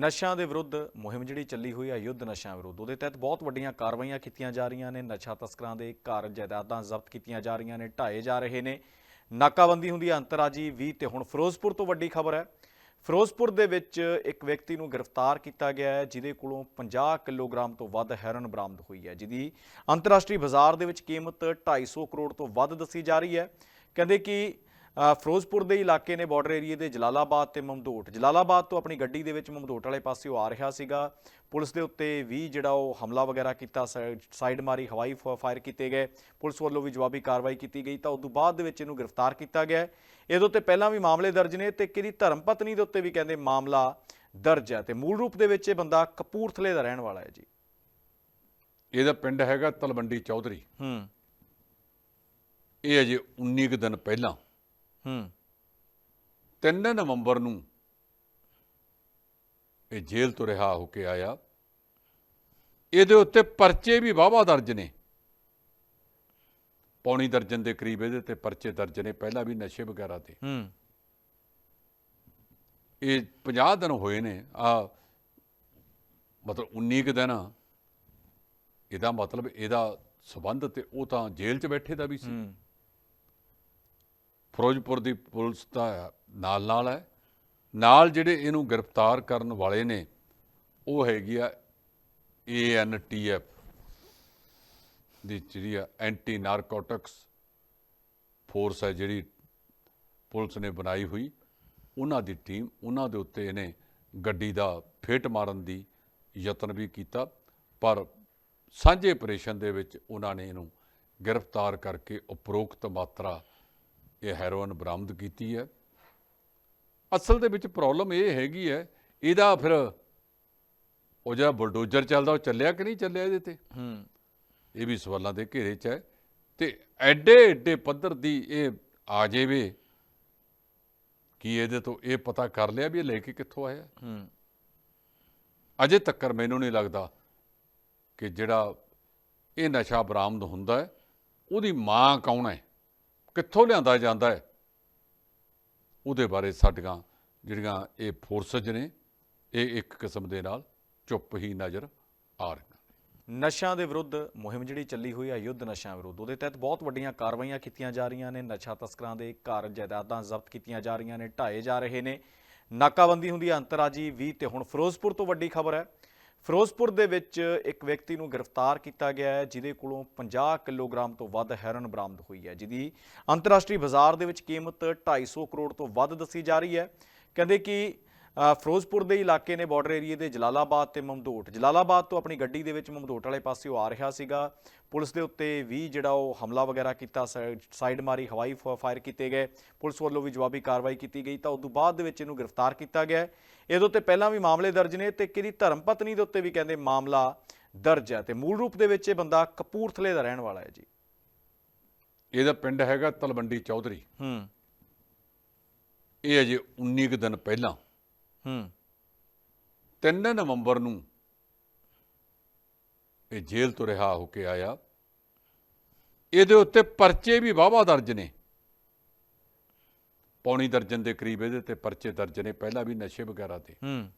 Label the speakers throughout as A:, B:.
A: ਨਸ਼ਿਆਂ ਦੇ ਵਿਰੁੱਧ ਮੁਹਿੰਮ ਜਿਹੜੀ ਚੱਲੀ ਹੋਈ ਹੈ ਯੁੱਧ ਨਸ਼ਿਆਂ ਵਿਰੁੱਧ, ਉਹਦੇ ਤਹਿਤ ਬਹੁਤ ਵੱਡੀਆਂ ਕਾਰਵਾਈਆਂ ਕੀਤੀਆਂ ਜਾ ਰਹੀਆਂ ਨੇ, ਨਸ਼ਾ ਤਸਕਰਾਂ ਦੇ ਘਰ ਜਾਇਦਾਦਾਂ ਜ਼ਬਤ ਕੀਤੀਆਂ ਜਾ ਰਹੀਆਂ ਨੇ, ਢਾਏ ਜਾ ਰਹੇ ਨੇ। ਨਾਕਾਬੰਦੀ ਹੁੰਦੀ ਹੈ ਅੰਤਰਰਾਜੀ 20 ਤੇ ਹੁਣ ਫਿਰੋਜ਼ਪੁਰ ਤੋਂ ਵੱਡੀ ਖਬਰ ਹੈ। ਫਿਰੋਜ਼ਪੁਰ ਦੇ ਵਿੱਚ ਇੱਕ ਵਿਅਕਤੀ ਨੂੰ ਗ੍ਰਿਫਤਾਰ ਕੀਤਾ ਗਿਆ ਹੈ, ਜਿਹਦੇ ਕੋਲੋਂ 50 ਕਿਲੋਗ੍ਰਾਮ ਤੋਂ ਵੱਧ ਹੈਰਨ ਬਰਾਮਦ ਹੋਈ ਹੈ, ਜਿਹਦੀ ਅੰਤਰਰਾਸ਼ਟਰੀ ਬਾਜ਼ਾਰ ਦੇ ਵਿੱਚ ਕੀਮਤ 250 ਕਰੋੜ ਤੋਂ ਵੱਧ ਦੱਸੀ ਜਾ ਰਹੀ ਹੈ। ਕਹਿੰਦੇ ਕਿ ਫਿਰੋਜ਼ਪੁਰ ਦੇ ਇਲਾਕੇ ਨੇ ਬਾਰਡਰ ਏਰੀਏ ਦੇ ਜਲਾਲਾਬਾਦ ਤੇ ਮਮਦੋਟ। ਜਲਾਲਾਬਾਦ ਤੋਂ ਆਪਣੀ ਗੱਡੀ ਦੇ ਵਿੱਚ ਮਮਦੋਟ ਵਾਲੇ ਪਾਸਿਓਂ ਆ ਰਿਹਾ ਸੀਗਾ। ਪੁਲਿਸ ਦੇ ਉੱਤੇ ਵੀ ਜਿਹੜਾ ਉਹ ਹਮਲਾ ਵਗੈਰਾ ਕੀਤਾ ਸਾਈਡ- ਮਾਰੀ ਹਵਾਈ ਫਾਇਰ ਕੀਤੇ ਗਏ। ਪੁਲਿਸ ਵੱਲੋਂ ਵੀ ਜਵਾਬੀ ਕਾਰਵਾਈ ਕੀਤੀ ਗਈ ਤਾਂ ਉਸ ਤੋਂ ਬਾਅਦ ਦੇ ਵਿੱਚ ਇਹਨੂੰ ਗ੍ਰਿਫਤਾਰ ਕੀਤਾ ਗਿਆ। ਇਹਦੇ ਉੱਤੇ ਪਹਿਲਾਂ ਵੀ ਮਾਮਲੇ ਦਰਜ ਨੇ ਤੇ ਕਿਹਦੀ ਧਰਮ ਪਤਨੀ ਦੇ ਉੱਤੇ ਵੀ ਕਹਿੰਦੇ ਮਾਮਲਾ ਦਰਜ ਹੈ ਤੇ ਮੂਲ ਰੂਪ ਦੇ ਵਿੱਚ ਇਹ ਬੰਦਾ ਕਪੂਰਥਲੇ ਦਾ ਰਹਿਣ ਵਾਲਾ ਹੈ ਜੀ।
B: ਇਹਦਾ ਪਿੰਡ ਹੈਗਾ ਤਲਵੰਡੀ ਚੌਧਰੀ।
A: ਹੂੰ।
B: ਇਹ ਅਜੇ 19 ਕੁ ਦਿਨ ਪਹਿਲਾਂ
A: ਹੂੰ।
B: 3 ਨਵੰਬਰ ਨੂੰ ਇਹ ਜੇਲ੍ਹ ਤੋਂ ਰਿਹਾ ਹੋ ਕੇ ਆਇਆ। ਇਹਦੇ ਉੱਤੇ ਪਰਚੇ ਵੀ ਵਾਹਵਾ ਦਰਜ ਨੇ। ਪੌਣੀ ਦਰਜਨ ਦੇ ਕਰੀਬ ਇਹਦੇ ਤੇ ਪਰਚੇ ਦਰਜ ਨੇ ਪਹਿਲਾਂ ਵੀ ਨਸ਼ੇ ਵਗੈਰਾ ਤੇ।
A: ਹੂੰ।
B: ਇਹ 50 ਦਿਨ ਹੋਏ ਨੇ। ਆ ਮਤਲਬ 19 ਕੁ ਦਿਨ ਇਹਦਾ ਮਤਲਬ ਇਹਦਾ ਸਬੰਧ ਤੇ ਉਹ ਤਾਂ ਜੇਲ੍ਹ 'ਚ ਬੈਠੇ ਦਾ ਵੀ ਸੀ।
A: ਹੂੰ।
B: ਫਿਰੋਜ਼ਪੁਰ ਦੀ ਪੁਲਿਸ ਦਾ ਨਾਲ ਨਾਲ ਹੈ। ਨਾਲ ਜਿਹੜੇ ਇਹਨੂੰ ਗ੍ਰਿਫਤਾਰ ਕਰਨ ਵਾਲੇ ਨੇ, ਉਹ ਹੈਗੀ ਆ ਏਐਨਟੀਐਫ ਦੀ ਜਿਹੜੀ ਆ ਐਂਟੀ ਨਾਰਕੋਟਿਕਸ ਫੋਰਸ ਹੈ ਜਿਹੜੀ ਪੁਲਿਸ ਨੇ ਬਣਾਈ ਹੋਈ। ਉਹਨਾਂ ਦੀ ਟੀਮ ਉਹਨਾਂ ਦੇ ਉੱਤੇ ਇਹਨੇ ਗੱਡੀ ਦਾ ਫੇਟ ਮਾਰਨ ਦੀ ਯਤਨ ਵੀ ਕੀਤਾ, ਪਰ ਸਾਂਝੇ ਆਪਰੇਸ਼ਨ ਦੇ ਵਿੱਚ ਉਹਨਾਂ ਨੇ ਇਹਨੂੰ ਗ੍ਰਿਫਤਾਰ ਕਰਕੇ ਉਪਰੋਕਤ ਮਾਤਰਾ ਇਹ ਹੈਰੋਇਨ ਬਰਾਮਦ ਕੀਤੀ ਹੈ। ਅਸਲ ਦੇ ਵਿੱਚ ਪ੍ਰੋਬਲਮ ਇਹ ਹੈਗੀ ਹੈ ਇਹਦਾ ਫਿਰ ਉਹ ਜਿਹੜਾ ਬੁਲਡੋਜ਼ਰ ਚੱਲਦਾ ਉਹ ਚੱਲਿਆ ਕਿ ਨਹੀਂ ਚੱਲਿਆ ਇਹਦੇ ਤੇ?
A: ਹੂੰ।
B: ਇਹ ਵੀ ਸਵਾਲਾਂ ਦੇ ਘੇਰੇ 'ਚ ਹੈ। ਤੇ ਐਡੇ ਐਡੇ ਪੱਧਰ ਦੀ ਇਹ ਆ ਜਾਵੇ ਕੀ ਇਹਦੇ ਤੋਂ ਇਹ ਪਤਾ ਕਰ ਲਿਆ ਵੀ ਇਹ ਲੈ ਕੇ ਕਿੱਥੋਂ ਆਇਆ?
A: ਹੂੰ।
B: ਅਜੇ ਤੱਕਰ ਮੈਨੂੰ ਨਹੀਂ ਲੱਗਦਾ ਕਿ ਜਿਹੜਾ ਇਹ ਨਸ਼ਾ ਬਰਾਮਦ ਹੁੰਦਾ ਹੈ ਉਹਦੀ ਮਾਂ ਕੌਣ ਹੈ? ਕਿੱਥੋਂ ਲਿਆਂਦਾ ਜਾਂਦਾ ਹੈ? ਉਹਦੇ ਬਾਰੇ ਸਾਡੀਆਂ ਜਿਹੜੀਆਂ ਇਹ ਫੋਰਸਜ ਨੇ, ਇਹ ਇੱਕ ਕਿਸਮ ਦੇ ਨਾਲ ਚੁੱਪ ਹੀ ਨਜ਼ਰ ਆ ਰਹੀਆਂ
A: ਨਸ਼ਿਆਂ ਦੇ ਵਿਰੁੱਧ ਮੁਹਿੰਮ ਜਿਹੜੀ ਚੱਲੀ ਹੋਈ ਹੈ, ਯੁੱਧ ਨਸ਼ਿਆਂ ਵਿਰੁੱਧ, ਉਹਦੇ ਤਹਿਤ ਬਹੁਤ ਵੱਡੀਆਂ ਕਾਰਵਾਈਆਂ ਕੀਤੀਆਂ ਜਾ ਰਹੀਆਂ ਨੇ। ਨਸ਼ਾ ਤਸਕਰਾਂ ਦੇ ਘਰ ਜਾਇਦਾਦਾਂ ਜ਼ਬਤ ਕੀਤੀਆਂ ਜਾ ਰਹੀਆਂ ਨੇ, ਢਾਏ ਜਾ ਰਹੇ ਨੇ। ਨਾਕਾਬੰਦੀ ਹੁੰਦੀ ਹੈ ਅੰਤਰਰਾਜੀ 20 ਤੇ ਹੁਣ ਫਿਰੋਜ਼ਪੁਰ ਤੋਂ ਵੱਡੀ ਖਬਰ ਹੈ। ਫਿਰੋਜ਼ਪੁਰ ਦੇ ਵਿੱਚ ਇੱਕ ਵਿਅਕਤੀ ਨੂੰ ਗ੍ਰਿਫਤਾਰ ਕੀਤਾ ਗਿਆ ਹੈ, ਜਿਹਦੇ ਕੋਲੋਂ 50 ਕਿਲੋਗ੍ਰਾਮ ਤੋਂ ਵੱਧ ਹੈਰਨ ਬਰਾਮਦ ਹੋਈ ਹੈ, ਜਿਹਦੀ ਅੰਤਰਰਾਸ਼ਟਰੀ ਬਾਜ਼ਾਰ ਦੇ ਵਿੱਚ ਕੀਮਤ 250 ਕਰੋੜ ਤੋਂ ਵੱਧ ਦੱਸੀ ਜਾ ਰਹੀ ਹੈ। ਕਹਿੰਦੇ ਕਿ ਫਿਰੋਜ਼ਪੁਰ ਦੇ ਇਲਾਕੇ ਨੇ ਬਾਰਡਰ ਏਰੀਏ ਦੇ ਜਲਾਲਾਬਾਦ ਤੇ ਮਮਦੋਟ। ਜਲਾਲਾਬਾਦ ਤੋਂ ਆਪਣੀ ਗੱਡੀ ਦੇ ਵਿੱਚ ਮਮਦੋਟ ਵਾਲੇ ਪਾਸਿਓਂ ਆ ਰਿਹਾ ਸੀਗਾ। ਪੁਲਿਸ ਦੇ ਉੱਤੇ ਵੀ ਜਿਹੜਾ ਉਹ ਹਮਲਾ ਵਗੈਰਾ ਕੀਤਾ ਸਾਈਡ- ਮਾਰੀ ਹਵਾਈ ਫਾਇਰ ਕੀਤੇ ਗਏ। ਪੁਲਿਸ ਵੱਲੋਂ ਵੀ ਜਵਾਬੀ ਕਾਰਵਾਈ ਕੀਤੀ ਗਈ ਤਾਂ ਉਸ ਤੋਂ ਬਾਅਦ ਦੇ ਵਿੱਚ ਇਹਨੂੰ ਗ੍ਰਿਫਤਾਰ ਕੀਤਾ ਗਿਆ। ਇਹਦੇ ਉੱਤੇ ਪਹਿਲਾਂ ਵੀ ਮਾਮਲੇ ਦਰਜ ਨੇ ਤੇ ਕਿਹਦੀ ਧਰਮ ਪਤਨੀ ਦੇ ਉੱਤੇ ਵੀ ਕਹਿੰਦੇ ਮਾਮਲਾ ਦਰਜ ਹੈ ਤੇ ਮੂਲ ਰੂਪ ਦੇ ਵਿੱਚ ਇਹ ਬੰਦਾ ਕਪੂਰਥਲੇ ਦਾ ਰਹਿਣ ਵਾਲਾ ਹੈ ਜੀ।
B: ਇਹਦਾ ਪਿੰਡ ਹੈਗਾ ਤਲਵੰਡੀ ਚੌਧਰੀ।
A: ਹੂੰ।
B: ਇਹ ਅਜੇ 19 ਕੁ ਦਿਨ ਪਹਿਲਾਂ
A: ਹੂੰ।
B: 3 ਨਵੰਬਰ ਨੂੰ ਇਹ ਜੇਲ੍ਹ ਤੋਂ ਰਿਹਾ ਹੋ ਕੇ ਆਇਆ। ਇਹਦੇ ਉੱਤੇ ਪਰਚੇ ਵੀ ਵਾਹਵਾ ਦਰਜ ਨੇ। ਪੌਣੀ ਦਰਜਨ ਦੇ ਕਰੀਬ ਇਹਦੇ ਤੇ ਪਰਚੇ ਦਰਜ ਨੇ ਪਹਿਲਾਂ ਵੀ ਨਸ਼ੇ ਵਗੈਰਾ ਤੇ।
A: ਹੂੰ।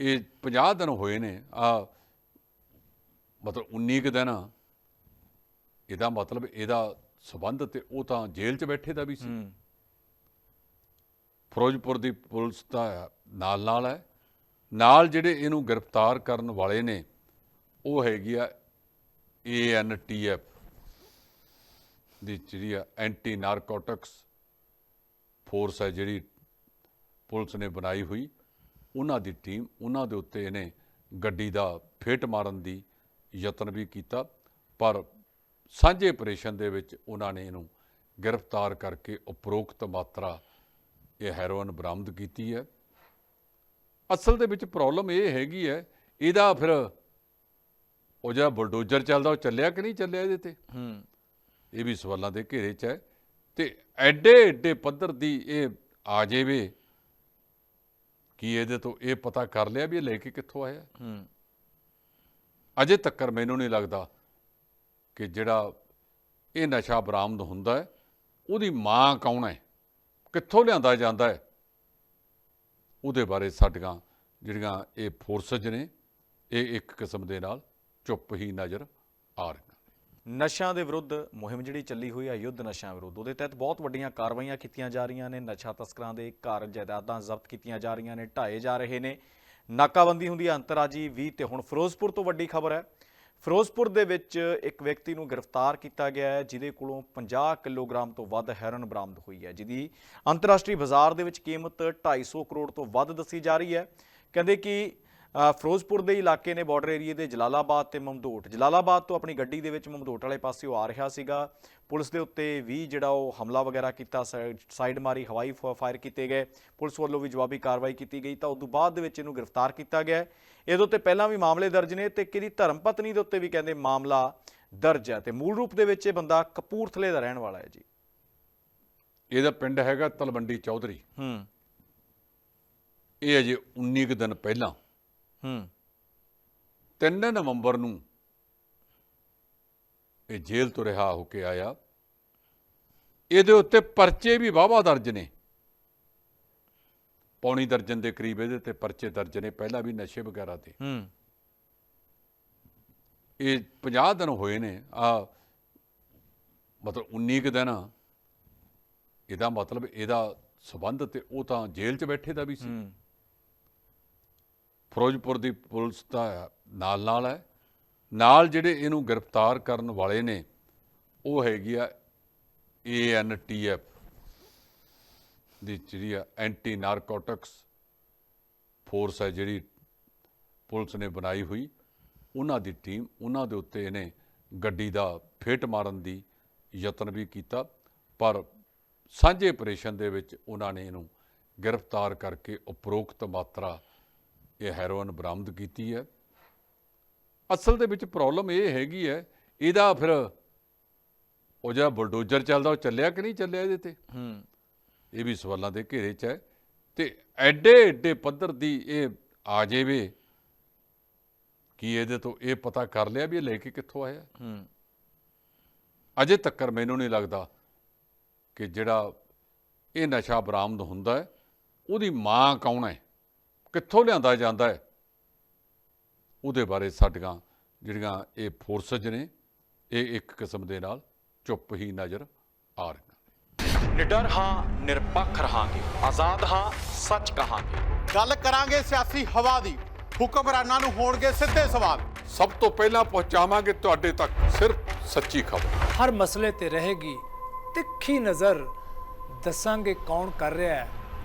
B: ਇਹ 50 ਦਿਨ ਹੋਏ ਨੇ। ਆ ਮਤਲਬ 19 ਕੁ ਦਿਨ ਇਹਦਾ ਮਤਲਬ ਇਹਦਾ ਸਬੰਧ ਤੇ ਉਹ ਤਾਂ ਜੇਲ੍ਹ 'ਚ ਬੈਠੇ ਦਾ ਵੀ ਸੀ।
A: ਹੂੰ।
B: ਫਿਰੋਜ਼ਪੁਰ ਦੀ ਪੁਲਿਸ ਦਾ ਨਾਲ ਨਾਲ ਹੈ। ਨਾਲ ਜਿਹੜੇ ਇਹਨੂੰ ਗ੍ਰਿਫਤਾਰ ਕਰਨ ਵਾਲੇ ਨੇ, ਉਹ ਹੈਗੀ ਆ ਏਐਨਟੀਐਫ ਦੀ ਜਿਹੜੀ ਆ ਐਂਟੀ ਨਾਰਕੋਟਿਕਸ ਫੋਰਸ ਹੈ ਜਿਹੜੀ ਪੁਲਿਸ ਨੇ ਬਣਾਈ ਹੋਈ। ਉਹਨਾਂ ਦੀ ਟੀਮ ਉਹਨਾਂ ਦੇ ਉੱਤੇ ਇਹਨੇ ਗੱਡੀ ਦਾ ਫੇਟ ਮਾਰਨ ਦੀ ਯਤਨ ਵੀ ਕੀਤਾ, ਪਰ ਸਾਂਝੇ ਆਪਰੇਸ਼ਨ ਦੇ ਵਿੱਚ ਉਹਨਾਂ ਨੇ ਇਹਨੂੰ ਗ੍ਰਿਫਤਾਰ ਕਰਕੇ ਉਪਰੋਕਤ ਮਾਤਰਾ ਇਹ ਹੈਰੋਇਨ ਬਰਾਮਦ ਕੀਤੀ ਹੈ। ਅਸਲ ਦੇ ਵਿੱਚ ਪ੍ਰੋਬਲਮ ਇਹ ਹੈਗੀ ਹੈ ਇਹਦਾ ਫਿਰ ਉਹ ਜਿਹੜਾ ਬੁਲਡੋਜ਼ਰ ਚੱਲਦਾ ਉਹ ਚੱਲਿਆ ਕਿ ਨਹੀਂ ਚੱਲਿਆ ਇਹਦੇ ਤੇ?
A: ਹੂੰ।
B: ਇਹ ਵੀ ਸਵਾਲਾਂ ਦੇ ਘੇਰੇ 'ਚ ਹੈ। ਤੇ ਐਡੇ ਐਡੇ ਪੱਧਰ ਦੀ ਇਹ ਆ ਜਾਵੇ ਕੀ ਇਹਦੇ ਤੋਂ ਇਹ ਪਤਾ ਕਰ ਲਿਆ ਵੀ ਇਹ ਲੈ ਕੇ ਕਿੱਥੋਂ ਆਇਆ?
A: ਹੂੰ।
B: ਅਜੇ ਤੱਕਰ ਮੈਨੂੰ ਨਹੀਂ ਲੱਗਦਾ ਕਿ ਜਿਹੜਾ ਇਹ ਨਸ਼ਾ ਬਰਾਮਦ ਹੁੰਦਾ ਹੈ ਉਹਦੀ ਮਾਂ ਕੌਣ ਹੈ? ਕਿੱਥੋਂ ਲਿਆਂਦਾ ਜਾਂਦਾ ਹੈ? ਉਹਦੇ ਬਾਰੇ ਸਾਡੀਆਂ ਜਿਹੜੀਆਂ ਇਹ ਫੋਰਸਜ ਨੇ, ਇਹ ਇੱਕ ਕਿਸਮ ਦੇ ਨਾਲ ਚੁੱਪ ਹੀ ਨਜ਼ਰ ਆ ਰਹੀਆਂ
A: ਨਸ਼ਿਆਂ ਦੇ ਵਿਰੁੱਧ ਮੁਹਿੰਮ ਜਿਹੜੀ ਚੱਲੀ ਹੋਈ ਹੈ, ਯੁੱਧ ਨਸ਼ਿਆਂ ਵਿਰੁੱਧ, ਉਹਦੇ ਤਹਿਤ ਬਹੁਤ ਵੱਡੀਆਂ ਕਾਰਵਾਈਆਂ ਕੀਤੀਆਂ ਜਾ ਰਹੀਆਂ ਨੇ। ਨਸ਼ਾ ਤਸਕਰਾਂ ਦੇ ਘਰ ਜਾਇਦਾਦਾਂ ਜ਼ਬਤ ਕੀਤੀਆਂ ਜਾ ਰਹੀਆਂ ਨੇ, ਢਾਏ ਜਾ ਰਹੇ ਨੇ। ਨਾਕਾਬੰਦੀ ਹੁੰਦੀ ਹੈ ਅੰਤਰਰਾਜੀ 20 ਤੇ ਹੁਣ ਫਿਰੋਜ਼ਪੁਰ ਤੋਂ ਵੱਡੀ ਖਬਰ ਹੈ। ਫਿਰੋਜ਼ਪੁਰ ਦੇ ਵਿੱਚ ਇੱਕ ਵਿਅਕਤੀ ਨੂੰ ਗ੍ਰਿਫਤਾਰ ਕੀਤਾ ਗਿਆ ਹੈ, ਜਿਹਦੇ ਕੋਲੋਂ 50 ਕਿਲੋਗ੍ਰਾਮ ਤੋਂ ਵੱਧ ਹੈਰਨ ਬਰਾਮਦ ਹੋਈ ਹੈ। ਜਿਹਦੀ ਅੰਤਰਰਾਸ਼ਟਰੀ ਬਾਜ਼ਾਰ ਦੇ ਵਿੱਚ ਕੀਮਤ 250 ਕਰੋੜ ਤੋਂ ਵੱਧ ਦੱਸੀ ਜਾ ਰਹੀ ਹੈ। ਕਹਿੰਦੇ ਕਿ ਫਿਰੋਜ਼ਪੁਰ ਦੇ ਇਲਾਕੇ ਨੇ ਬਾਰਡਰ ਏਰੀਏ ਦੇ ਜਲਾਲਾਬਾਦ ਤੇ ਮਮਦੋਟ। ਜਲਾਲਾਬਾਦ ਤੋਂ ਆਪਣੀ ਗੱਡੀ ਦੇ ਵਿੱਚ ਮਮਦੋਟ ਵਾਲੇ ਪਾਸਿਓਂ ਆ ਰਿਹਾ ਸੀਗਾ। ਪੁਲਿਸ ਦੇ ਉੱਤੇ ਵੀ ਜਿਹੜਾ ਉਹ ਹਮਲਾ ਵਗੈਰਾ ਕੀਤਾ ਸਾਈਡ- ਮਾਰੀ ਹਵਾਈ ਫਾਇਰ ਕੀਤੇ ਗਏ। ਪੁਲਿਸ ਵੱਲੋਂ ਵੀ ਜਵਾਬੀ ਕਾਰਵਾਈ ਕੀਤੀ ਗਈ ਤਾਂ ਉਸ ਤੋਂ ਬਾਅਦ ਦੇ ਵਿੱਚ ਇਹਨੂੰ ਗ੍ਰਿਫਤਾਰ ਕੀਤਾ ਗਿਆ। ਇਹਦੇ ਉੱਤੇ ਪਹਿਲਾਂ ਵੀ ਮਾਮਲੇ ਦਰਜ ਨੇ ਤੇ ਕਿਹਦੀ ਧਰਮ ਪਤਨੀ ਦੇ ਉੱਤੇ ਵੀ ਕਹਿੰਦੇ ਮਾਮਲਾ ਦਰਜ ਹੈ ਤੇ ਮੂਲ ਰੂਪ ਦੇ ਵਿੱਚ ਇਹ ਬੰਦਾ ਕਪੂਰਥਲੇ ਦਾ ਰਹਿਣ ਵਾਲਾ ਹੈ ਜੀ।
B: ਇਹਦਾ ਪਿੰਡ ਹੈਗਾ ਤਲਵੰਡੀ ਚੌਧਰੀ।
A: ਹੂੰ।
B: ਇਹ ਅਜੇ 19 ਕੁ ਦਿਨ ਪਹਿਲਾਂ
A: ਹੂੰ।
B: 3 ਨਵੰਬਰ ਨੂੰ ਇਹ ਜੇਲ੍ਹ ਤੋਂ ਰਿਹਾ ਹੋ ਕੇ ਆਇਆ। ਇਹਦੇ ਉੱਤੇ ਪਰਚੇ ਵੀ ਵਾਹਵਾ ਦਰਜ ਨੇ। ਪੌਣੀ ਦਰਜਨ ਦੇ ਕਰੀਬ ਇਹਦੇ ਤੇ ਪਰਚੇ ਦਰਜ ਨੇ ਪਹਿਲਾਂ ਵੀ ਨਸ਼ੇ ਵਗੈਰਾ ਤੇ।
A: ਹੂੰ।
B: ਇਹ 50 ਦਿਨ ਹੋਏ ਨੇ। ਆ ਮਤਲਬ 19 ਕੁ ਦਿਨ ਇਹਦਾ ਮਤਲਬ ਇਹਦਾ ਸਬੰਧ ਤੇ ਉਹ ਤਾਂ ਜੇਲ੍ਹ 'ਚ ਬੈਠੇ ਦਾ ਵੀ ਸੀ।
A: ਹੂੰ।
B: ਫਿਰੋਜ਼ਪੁਰ ਦੀ ਪੁਲਿਸ ਦਾ ਨਾਲ ਨਾਲ ਹੈ। ਨਾਲ ਜਿਹੜੇ ਇਹਨੂੰ ਗ੍ਰਿਫਤਾਰ ਕਰਨ ਵਾਲੇ ਨੇ, ਉਹ ਹੈਗੀ ਆ ਏਐਨਟੀਐਫ ਦੀ ਜਿਹੜੀ ਆ ਐਂਟੀ ਨਾਰਕੋਟਿਕਸ ਫੋਰਸ ਹੈ ਜਿਹੜੀ ਪੁਲਿਸ ਨੇ ਬਣਾਈ ਹੋਈ। ਉਹਨਾਂ ਦੀ ਟੀਮ ਉਹਨਾਂ ਦੇ ਉੱਤੇ ਇਹਨੇ ਗੱਡੀ ਦਾ ਫੇਟ ਮਾਰਨ ਦੀ ਯਤਨ ਵੀ ਕੀਤਾ, ਪਰ ਸਾਂਝੇ ਆਪਰੇਸ਼ਨ ਦੇ ਵਿੱਚ ਉਹਨਾਂ ਨੇ ਇਹਨੂੰ ਗ੍ਰਿਫਤਾਰ ਕਰਕੇ ਉਪਰੋਕਤ ਮਾਤਰਾ ਇਹ ਹੈਰੋਇਨ ਬਰਾਮਦ ਕੀਤੀ ਹੈ। ਅਸਲ ਦੇ ਵਿੱਚ ਪ੍ਰੋਬਲਮ ਇਹ ਹੈਗੀ ਹੈ ਇਹਦਾ ਫਿਰ ਉਹ ਜਿਹੜਾ ਬੁਲਡੋਜ਼ਰ ਚੱਲਦਾ ਉਹ ਚੱਲਿਆ ਕਿ ਨਹੀਂ ਚੱਲਿਆ ਇਹਦੇ ਤੇ?
A: ਹੂੰ।
B: ਇਹ ਵੀ ਸਵਾਲਾਂ ਦੇ ਘੇਰੇ 'ਚ ਹੈ। ਤੇ ਐਡੇ ਐਡੇ ਪੱਧਰ ਦੀ ਇਹ ਆ ਜਾਵੇ ਕੀ ਇਹਦੇ ਤੋਂ ਇਹ ਪਤਾ ਕਰ ਲਿਆ ਵੀ ਇਹ ਲੈ ਕੇ ਕਿੱਥੋਂ ਆਇਆ?
A: ਹੂੰ।
B: ਅਜੇ ਤੱਕ ਮੈਨੂੰ ਨਹੀਂ ਲੱਗਦਾ ਕਿ ਜਿਹੜਾ ਇਹ ਨਸ਼ਾ ਬਰਾਮਦ ਹੁੰਦਾ ਹੈ ਉਹਦੀ ਮਾਂ ਕੌਣ ਹੈ? ਕਿੱਥੋਂ ਲਿਆਂਦਾ ਜਾਂਦਾ ਹੈ? ਉਹਦੇ ਬਾਰੇ ਸਾਡੀਆਂ ਜਿਹੜੀਆਂ ਇਹ ਫੋਰਸਜ ਨੇ ਇਹ ਇੱਕ ਕਿਸਮ ਦੇ ਨਾਲ ਚੁੱਪ ਹੀ ਨਜ਼ਰ ਆ ਰਹੀਆਂ
A: ਨਿਡਰ ਹਾਂ ਨਿਰਪੱਖ ਰਹਾਂਗੇ। ਆਜ਼ਾਦ ਹਾਂ ਸੱਚ ਕਹਾਂਗੇ।
C: ਗੱਲ ਕਰਾਂਗੇ ਸਿਆਸੀ ਹਵਾ ਦੀ। ਹੁਕਮਰਾਨਾਂ ਨੂੰ ਹੋਣਗੇ ਸਿੱਧੇ ਸਵਾਲ।
B: ਸਭ ਤੋਂ ਪਹਿਲਾਂ ਪਹੁੰਚਾਵਾਂਗੇ ਤੁਹਾਡੇ ਤੱਕ ਸਿਰਫ ਸੱਚੀ ਖਬਰ।
D: ਹਰ ਮਸਲੇ ਤੇ ਰਹੇਗੀ ਤਿੱਖੀ ਨਜ਼ਰ। ਦੱਸਾਂਗੇ ਕੌਣ ਕਰ ਰਿਹਾ ਹੈ।